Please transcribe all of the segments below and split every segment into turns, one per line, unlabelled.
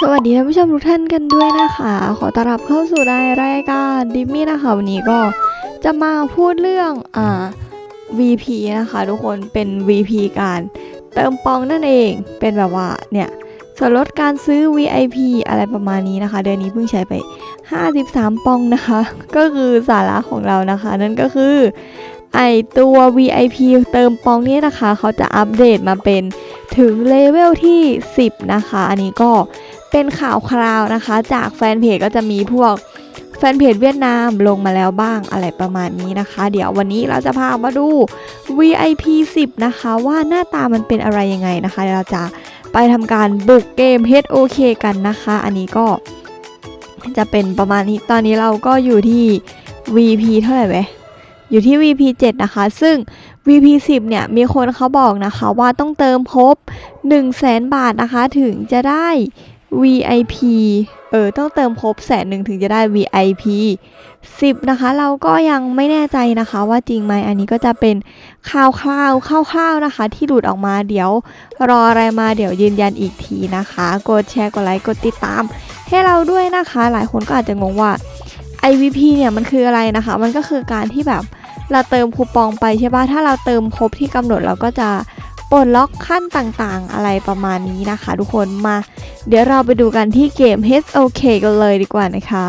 สวัสดีท่านผู้ชมทุกท่านกันด้วยนะคะ ขอต้อนรับเข้าสู่ในรายการดิมมี่นะคะ วันนี้ก็จะมาพูดเรื่องอ่า VP นะคะ ทุกคนเป็น VP การเติมปองนั่นเองเป็นแบบว่าเนี่ยส่วนลดการซื้อ VIP อะไรประมาณนี้นะคะ เดือนนี้เพิ่งใช้ไป 53 ปองนะคะ ก็คือสาระของเรานะคะ นั่นก็คือ ไอตัว VIP เติมปองนี้นะคะ เขาจะอัปเดตมาเป็นถึงเลเวลที่ 10 นะคะ อันนี้ก็เป็นข่าวคราวนะคะ จากแฟนเพจก็จะมีพวกแฟนเพจเวียดนามลงมาแล้วบ้างอะไรประมาณนี้นะคะ เดี๋ยววันนี้เราจะพามาดู VIP 10 นะคะ ว่าหน้าตามันเป็นอะไรยังไงนะคะเดี๋ยวเราจะไปทำการบุกเกม HOK กันนะคะ อันนี้ก็จะเป็นประมาณนี้ตอนนี้เราก็อยู่ที่ VP เท่าไหร่ไหม อยู่ที่ VP 7นะคะ ซึ่ง VP 10เนี่ยมีคนเขาบอกนะคะว่าต้องเติมครบ1 0 0 0 0 0 บาทนะคะถึงจะได้ VIP เออต้องเติมครบแสนหนึ่งถึงจะได้ VIP 10 นะคะ เราก็ยังไม่แน่ใจนะคะว่าจริงไหมอันนี้ก็จะเป็นข่าวคร่าวๆคร่าวๆนะคะ ที่หลุดออกมาเดี๋ยวรออะไรมาเดี๋ยวยืนยันอีกทีนะคะ กดแชร์กดไลค์กดติดตาม ให้เราด้วยนะคะ หลายคนก็อาจจะงงว่า IVP เนี่ยมันคืออะไรนะคะ มันก็คือการที่แบบ เราเติมคูปองไปใช่ปะถ้าเราเติมครบที่กำหนดเราก็จะปลดล็อกขั้นต่างๆ อะไรประมาณนี้นะคะ ทุกคนมา เดี๋ยวเราไปดูกันที่เกม HOK กันเลยดีกว่านะคะ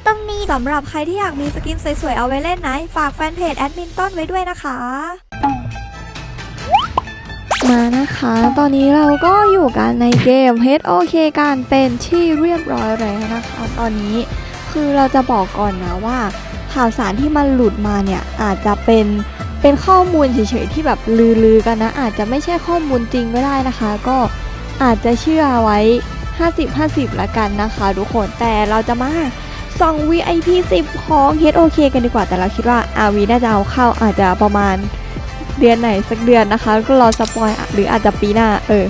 ตรงนี้
สำหรับใครที่อยากมีสกินสวยๆเอาไว้เล่นนะฝากแฟนเพจแอดมินต้นไว้ด้วยนะคะ มานะคะ ตอนนี้เราก็อยู่กันในเกม HOK กันเป็นที่เรียบร้อยแล้วนะคะ ตอนนี้คือเราจะบอกก่อนนะว่า ข่าวสารที่มันหลุดมาเนี่ยอาจจะเป็นเป็นข้อมูลเฉยๆที่แบบลือๆกันนะ อาจจะไม่ใช่ข้อมูลจริงก็ได้นะคะ ก็อาจจะเชื่อไว้ 50-50ละกันนะคะ ทุกคนแต่เราจะมา ส่อง VIP 10 ของ HOK กันดีกว่าแต่เราคิดว่า RV น่าจะเอาเข้าอาจจะประมาณเดือนไหนสักเดือนนะคะ ก็รอสปอยหรืออาจจะปีหน้าเออ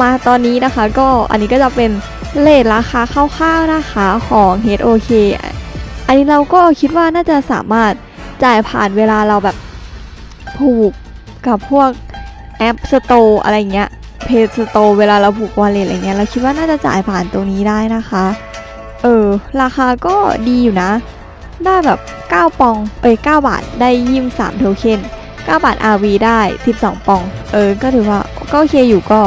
มาตอนนี้นะคะก็อันนี้ก็จะเป็นเลทราคาคร่าวๆนะคะของ HOK อันนี้เราก็คิดว่าน่าจะสามารถจ่ายผ่านเวลาเราแบบผูกกับพวกแอปสโตร์อะไรเงี้ยเพจสโตร์เวลาเราผูกวอลเล็ตอะไรเงี้ยเราคิดว่าน่าจะจ่ายผ่านตรงนี้ได้นะคะ เออ ราคาก็ดีอยู่นะ ได้แบบ 9 ปอง เอ้ย 9 บาทได้ยิม3 โทเค็น 9 บาท RV ได้ 12 ปอง เออ ก็ถือว่าก็โอเคอยู่ก็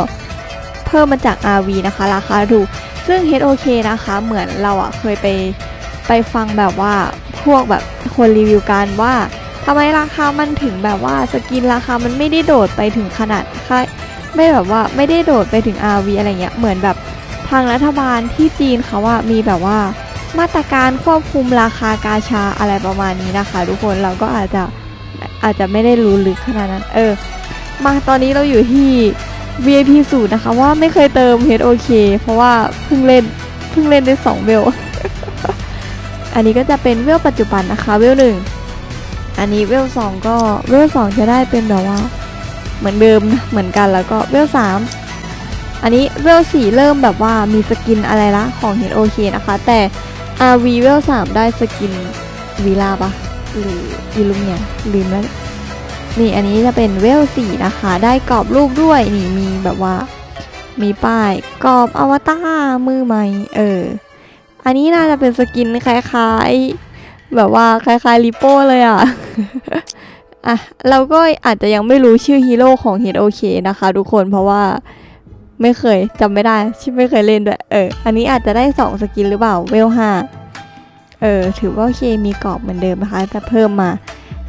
เพิ่มมาจาก RV นะคะ ราคาถูก ซึ่ง HOK นะคะ เหมือนเราอะเคยไปไปฟังแบบว่าพวกแบบคนรีวิวกันว่าทำไมราคามันถึงแบบว่าสกินราคามันไม่ได้โดดไปถึงขนาดค่าไม่แบบว่าไม่ได้โดดไปถึง RV อะไรเงี้ย เหมือนแบบ ทางรัฐบาลที่จีนเขาว่ามีแบบว่ามาตรการควบคุมราคากาชาอะไรประมาณนี้นะคะ ทุกคนเราก็อาจจะอาจจะไม่ได้รู้ลึกขนาดนั้น เออ มาตอนนี้เราอยู่ที่ VIP สูตรนะคะว่าไม่เคยเติม HOK เพราะว่าเพิ่งเล่นเพิ่งเล่นได้2เวล อันนี้ก็จะเป็นเวลปัจจุบันนะคะเวลหนึ่งอันนี้เวลสองก็เวลสองจะได้เป็นแบบว่า เหมือนเดิมเหมือนกันแล้วก็เวลสาม อันนี้เวลสี่เริ่มแบบว่ามีสกินอะไรละของเห็นโอเคนะคะ แต่ RV เวลสามได้สกินวีลาปะหรืออิลูเมียลืมแล้วนี่อันนี้จะเป็นเวลสี่นะคะ ได้กรอบรูปด้วยนี่มีแบบว่า มีป้ายกรอบอวตารมือใหม่เออ อันนี้น่าจะเป็นสกินคล้ายๆ แบบว่าคล้ายๆลิโป้เลยอะอะเราก็อาจจะยังไม่รู้ชื่อฮีโร่ของ HOK นะคะทุกคนเพราะว่า ไม่เคยจำไม่ได้ชิไม่เคยเล่นด้วยเอออันนี้อาจจะได้ 2 สกินหรือเปล่าเวลห้าเออถือว่าโอเคมีกรอบเหมือนเดิมนะคะแต่เพิ่มมา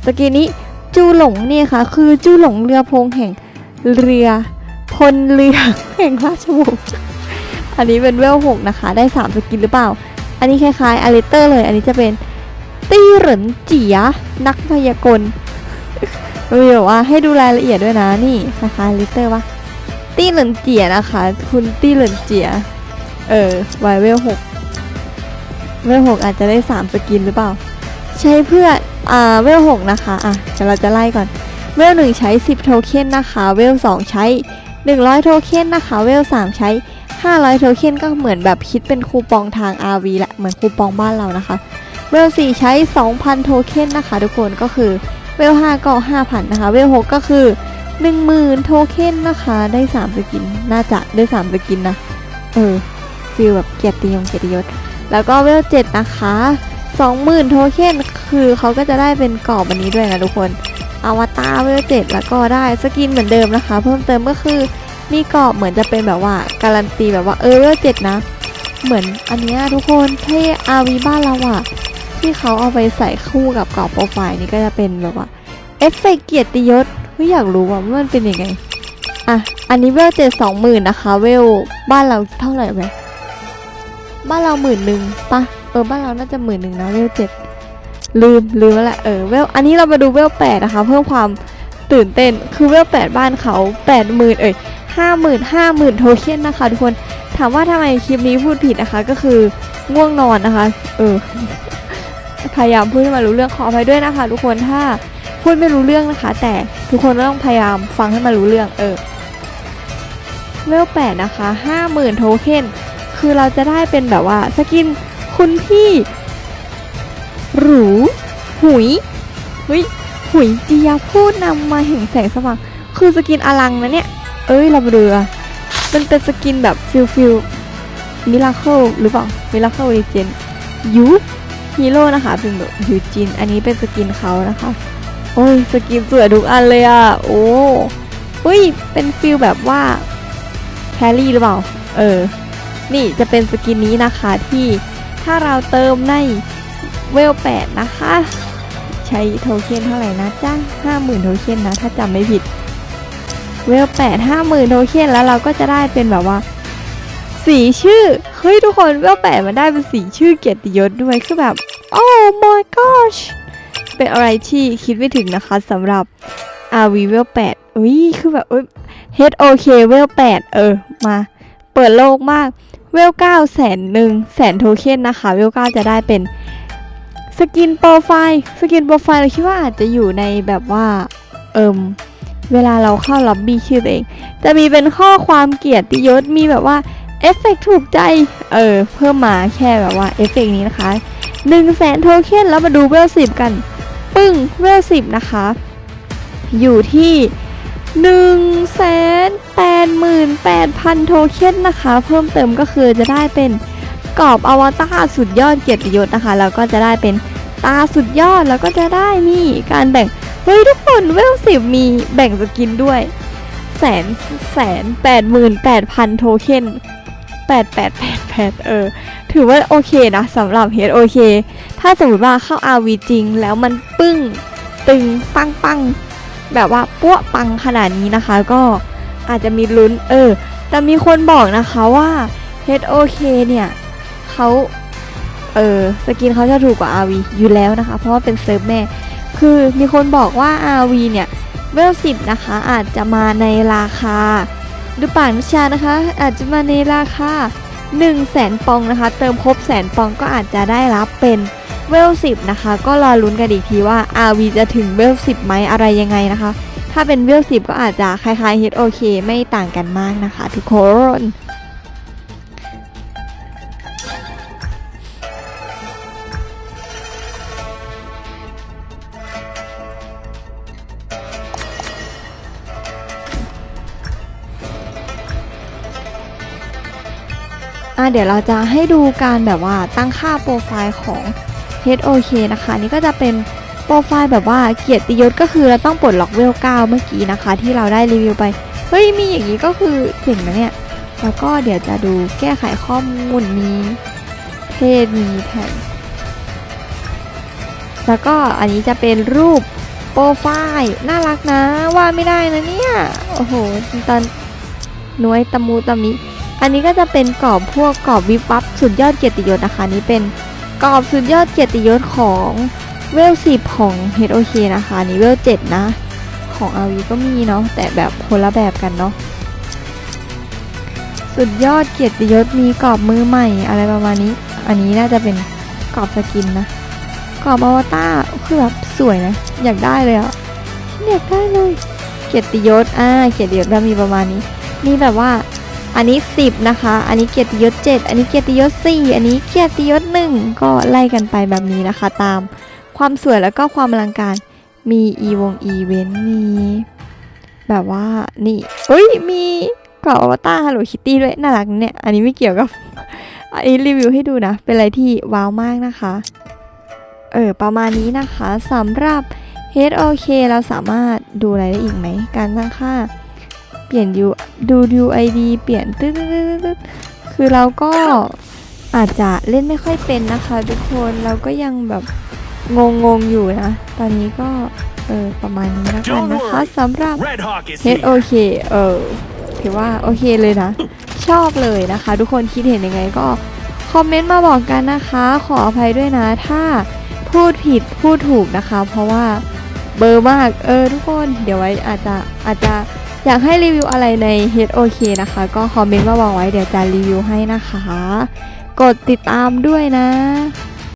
สกินนี้จูหลงเนี่ยค่ะ คือจูหลงเรือพงแห่งเรือพลเรือแห่งราชวงศ์อันนี้เป็นเวลหกนะคะ ได้ 3 สกินหรือเปล่า อันนี้คล้ายๆอเลตเตอร์เลย อันนี้จะเป็นตี้เหรินเจียนักพยากลมีแบบว่าให้ดูรายละเอียดด้วยนะนี่นะคะลิเตอร์วะ ตี้เหลินเจียนะคะ คุณตี้เหลินเจีย เออไวเวลหกเวลหกอาจจะได้สามสกินหรือเปล่า ใช้เพื่ออ่าเวลหกนะคะอะเดี๋ยวเราจะไล่ก่อน เวลหนึ่งใช้10โทเค็นนะคะ เวลสองใช้100โทเค็นนะคะ เวลสามใช้500โทเค็นก็เหมือนแบบคิดเป็นคูปองทาง RV แหละเหมือนคูปองบ้านเรานะคะ เวล4ใช้2,000โทเค็นนะคะ ทุกคนก็คือเวล5ก็5,000นะคะ เวล6ก็คือ 10,000 โทเค็นนะคะ ได้ 3 สกิน น่าจะได้ 3 สกินนะ เออฟีลแบบเกียรติยงเกียรติยศ แล้วก็เวล7นะคะ20,000 โทเค็นคือเขาก็จะได้เป็นกรอบอันนี้ด้วยนะทุกคนอวตารเวลเจ็ดแล้วก็ได้สกินเหมือนเดิมนะคะ เพิ่มเติมก็คือมีกรอบเหมือนจะเป็นแบบว่าการันตีแบบว่าเออเวลเจ็ดนะ เหมือนอันนี้ทุกคนที่อาวีบ้านเราอะที่เขาเอาไปใส่คู่กับกรอบโปรไฟล์นี่ก็จะเป็นแบบว่าเอฟเฟกต์เกียรติยศ เฮ้ยอยากรู้ว่ามันเป็นยังไง อะ อันนี้เวลเจ็ดสองหมื่นนะคะ เวลบ้านเราเท่าไหร่ไหมบ้านเราหมื่นหนึ่งปะเออบ้านเราน่าจะหมื่นหนึ่งนะเวลเจ็ดลืมลืมแล้วแหละเออเวลอันนี้เรามาดูเวลแปดนะคะ เพิ่มความตื่นเต้นคือเวลแปดบ้านเขาแปดหมื่นเอ้ยห้าหมื่นห้าหมื่นโทเค็นนะคะทุกคนถามว่าทำไมคลิปนี้พูดผิดนะคะก็คือง่วงนอนนะคะ เออพยายามพูดให้มันรู้เรื่องขออภัยด้วยนะคะ ทุกคนถ้า พูดไม่รู้เรื่องนะคะ แต่ทุกคนต้องพยายามฟังให้มันรู้เรื่องเออเวลแปดนะคะห้าหมื่นโทเค็นคือเราจะได้เป็นแบบว่าสกินคุณพี่ หรูหุยเฮ้ยหุยเจียพูดนำมาแห่งแสงสว่างคือสกินอลังนะเนี่ย เอ้ยลำเรามาดูอมันเป็นสกินแบบฟิลฟิลมิราเคิลหรือเปล่ามิราเคิลรีเจนยูฮีโร่นะคะเป็นแบบยูจิน อันนี้เป็นสกินเขานะคะ โอ้ยสกินสวยทุกอันเลยอะโอ้เฮ้ยเป็นฟิลแบบว่าแครี่หรือเปล่า เออ นี่จะเป็นสกินนี้นะคะที่ถ้าเราเติมในเวลแปดนะคะ ใช้โทเค็นเท่าไหร่นะจ้าห้าหมื่นโทเค็นนะ ถ้าจำไม่ผิด เวลแปดห้าหมื่นโทเค็นแล้วเราก็จะได้เป็นแบบว่า สีชื่อ เฮ้ยทุกคนเวลแปดมันได้เป็นสีชื่อเกียรติยศด้วยคือแบบ โอ้ my gosh เป็นอะไรที่คิดไม่ถึงนะคะสำหรับ RV เวลแปดอุ้ยคือแบบเอ้ย HOK เวลแปดเออ มา เปิดโลกมาก เวลเก้าแสนหนึ่งแสนโทเค็นนะคะ เวลเก้าจะได้เป็นสกินโปรไฟล์ สกินโปรไฟล์เราคิดว่าอาจจะอยู่ในแบบว่า เอิมเวลาเราเข้าล็อบบี้ชื่อตัวเอง จะมีเป็นข้อความเกียรติยศ มีแบบว่าเอฟเฟกถูกใจ เออ เพิ่มมาแค่แบบว่าเอฟเฟกนี้นะคะ1นึ่งแสนโทเค็นแล้วมาดูเวลสิบกัน งเวลสิบนะคะ อยู่ที่1นึ่งแสนแปดหมื่นแปดพันโทเค็นนะคะ เพิ่มเติมก็คือจะได้เป็นกรอบอวตารสุดยอดเกียรติยศนะคะ แล้วก็จะได้เป็นตาสุดยอดแล้วก็จะได้มีการแบ่ง เฮ้ยทุกคนเวลสิบมีแบ่งสกินด้วยแสนแสนแปดหมื่นแปดพันโทเค็น แปดแปดแปดแปดเออ ถือว่าโอเคนะสำหรับเฮดโอเค ถ้าสมมติว่าเข้า RV จริงแล้วมันปึ้ง ตึง ปังปังแบบว่าปั้วปังขนาดนี้นะคะ ก็อาจจะมีลุ้น เออ แต่มีคนบอกนะคะว่า HOK เนี่ยเขาเออสกินเขาจะถูกกว่า RV อยู่แล้วนะคะ เพราะว่าเป็นเซิร์ฟแม่ คือมีคนบอกว่า RV เนี่ยเวลสิบนะคะอาจจะมาในราคา ดูป่านวิชานะคะ อาจจะมาในราคา1 0 0 0 0แสนปองนะคะ เติมครบแสนปองก็อาจจะได้รับเป็นเวลสิบนะคะ ก็รอลุ้นกันอีกทีว่า RV จะถึงเวลสิบไหมอะไรยังไงนะคะ ถ้าเป็นเวลสิบก็อาจจะคล้ายๆ HOK ไม่ต่างกันมากนะคะ ทุกคน อะเดี๋ยวเราจะให้ดูการแบบว่าตั้งค่าโปรไฟล์ของ HOK นะคะนี่ก็จะเป็นโปรไฟล์แบบว่าเกียรติยศก็คือเราต้องปลดล็อกเวล 9 เมื่อกี้นะคะ ที่เราได้รีวิวไป เฮ้ย มีอย่างนี้ก็คือเจ๋งนะเนี่ย แล้วก็เดี๋ยวจะดูแก้ไขข้อมูลนี้ เพศมีแท็กแล้วก็อันนี้จะเป็นรูปโปรไฟล์น่ารักนะว่าไม่ได้นะเนี่ย โอ้โหตอนน้วยตะมูตะมิ อันนี้ก็จะเป็นกรอบพวกกรอบวิบวับสุดยอดเกียรติยศนะคะนี่เป็นกรอบสุดยอดเกียรติยศของเวลสิบของ HOK นะคะนี่เวลเจ็ดนะ ของ RV ก็มีเนาะแต่แบบคนละแบบกันเนาะสุดยอดเกียรติยศมีกรอบมือใหม่อะไรประมาณนี้ อันนี้น่าจะเป็นกรอบสกินนะกรอบอวตารคือแบบสวยนะ อยากได้เลยอะ่ะฉันอยากได้เลย เกียรติยศอ่าเกียรติยศเรามีประมาณนี้ มีแบบว่า อันนี้ 10 นะคะ อันนี้เกียรติยศ 7 อันนี้เกียรติยศ 4 อันนี้เกียรติยศ 1 ก็ไล่กันไปแบบนี้นะคะ ตามความสวยแล้วก็ความอลังการ มีอีวงอีเวนต์มีแบบว่านี่เอ้ย มีกรอบอวตารฮัลโหลคิตตี้ด้วย น่ารักเนี่ย อันนี้ไม่เกี่ยวกับ อันนี้รีวิวให้ดูนะ เป็นอะไรที่ว้าวมากนะคะ เออ ประมาณนี้นะคะสำหรับ HOK เราสามารถดูอะไรได้อีกไหม การตั้งค่า เปลี่ยน U ดู UID เปลี่ยนตึ๊ดๆๆๆคือเราก็อาจจะเล่นไม่ค่อยเป็นนะคะทุกคนเราก็ยังแบบงงๆอยู่นะ ตอนนี้ก็ เออประมาณนี้แล้วกันนะคะสำหรับ
Red Hawk is here.
HOK เออถือว่าโอเคเลยนะ ชอบเลยนะคะ ทุกคนคิดเห็นยังไงก็ คอมเมนต์มาบอกกันนะคะ ขออภัยด้วยนะ ถ้าพูดผิดพูดถูกนะคะ เพราะว่าเบอร์มาก เออทุกคน เดี๋ยวไว้อาจจะอาจจะ อยากให้รีวิวอะไรใน HOK นะคะ ก็คอมเมนต์มาบอกไว้เดี๋ยวจะรีวิวให้นะคะ กดติดตามด้วยนะ